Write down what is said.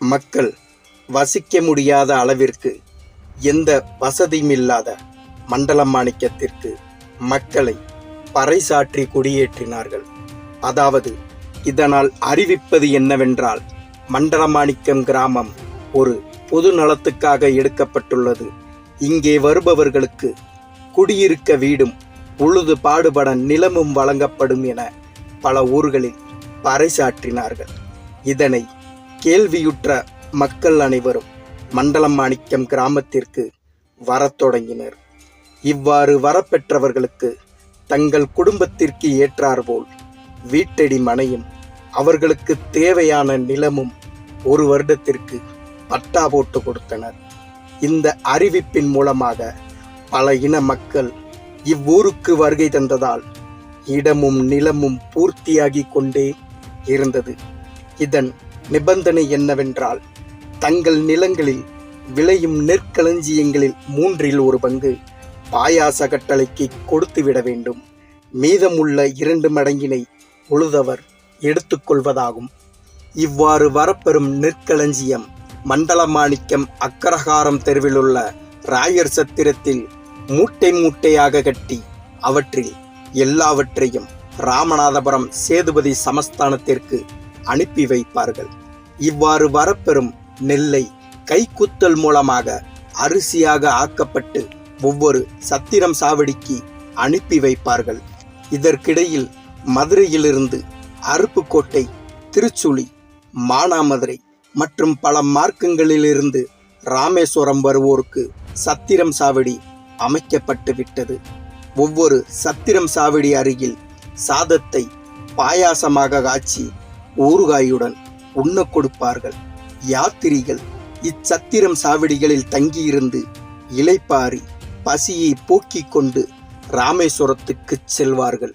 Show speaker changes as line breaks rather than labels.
மக்கள் வசிக்க முடியாத அளவிற்கு எந்த வசதியும் இல்லாத மண்டலமாணிக்கத்திற்கு மக்களை பறைசாற்றி குடியேற்றினார்கள். அதாவது இதனால் அறிவிப்பது என்னவென்றால் மண்டலமாணிக்கம் கிராமம் ஒரு பொது நலத்துக்காக எடுக்கப்பட்டுள்ளது. இங்கே வருபவர்களுக்கு குடியிருக்க வீடும் உழுது பாடுபட நிலமும் வழங்கப்படும் என பல ஊர்களில் பறைசாற்றினார்கள். இதனை கேள்வியுற்ற மக்கள் அனைவரும் மண்டலம் மாணிக்கம் கிராமத்திற்கு வரத் தொடங்கினர். இவ்வாறு வரப்பெற்றவர்களுக்கு தங்கள் குடும்பத்திற்கு ஏற்றார்போல் வீட்டடி மனையும் அவர்களுக்கு தேவையான நிலமும் ஒரு வருடத்திற்கு பட்டா போட்டு கொடுத்தனர். இந்த அறிவிப்பின் மூலமாக பல இன மக்கள் இவ்வூருக்கு வருகை தந்ததால் இடமும் நிலமும் பூர்த்தியாகி கொண்டே இருந்தது. இதன் நிபந்தனை என்னவென்றால் தங்கள் நிலங்களில் விளையும் நெற்களஞ்சியங்களில் மூன்றில் ஒரு பங்கு பாயாச கட்டளைக்கு கொடுத்துவிட வேண்டும். மீதமுள்ள இரண்டு மடங்கினை உழுதவர் எடுத்துக்கொள்வதாகும் இவ்வாறு வரப்பெறும் நெற்களஞ்சியம் மண்டலமாணிக்கம் அக்கரகாரம் தெருவிலுள்ள ராயர் சத்திரத்தில் மூட்டை மூட்டையாக கட்டி அவற்றில் எல்லாவற்றையும் ராமநாதபுரம் சேதுபதி சமஸ்தானத்திற்கு அனுப்பி வைப்பார்கள். இவ்வாறு வரப்பெறும் நெல்லை கைக்குத்தல் மூலமாக அரிசியாக ஆக்கப்பட்டு ஒவ்வொரு சத்திரம் சாவடிக்கு அனுப்பி வைப்பார்கள். இதற்கிடையில் மதுரையிலிருந்து அருப்புக்கோட்டை திருச்சுழி மானாமதுரை மற்றும் பல மார்க்கங்களிலிருந்து ராமேஸ்வரம் வருவோருக்கு சத்திரம் சாவடி அமைக்கப்பட்டு விட்டது. ஒவ்வொரு சத்திரம் சாவடி அருகில் சாதத்தை பாயாசமாக காய்ச்சி ஊறுகாயுடன் உண்ண கொடுப்பார்கள். யாத்திரிகள் இச்சத்திரம் சாவடிகளில் தங்கியிருந்து இலைப்பாரி பசியை போக்கிக் கொண்டு ராமேஸ்வரத்துக்குச் செல்வார்கள்.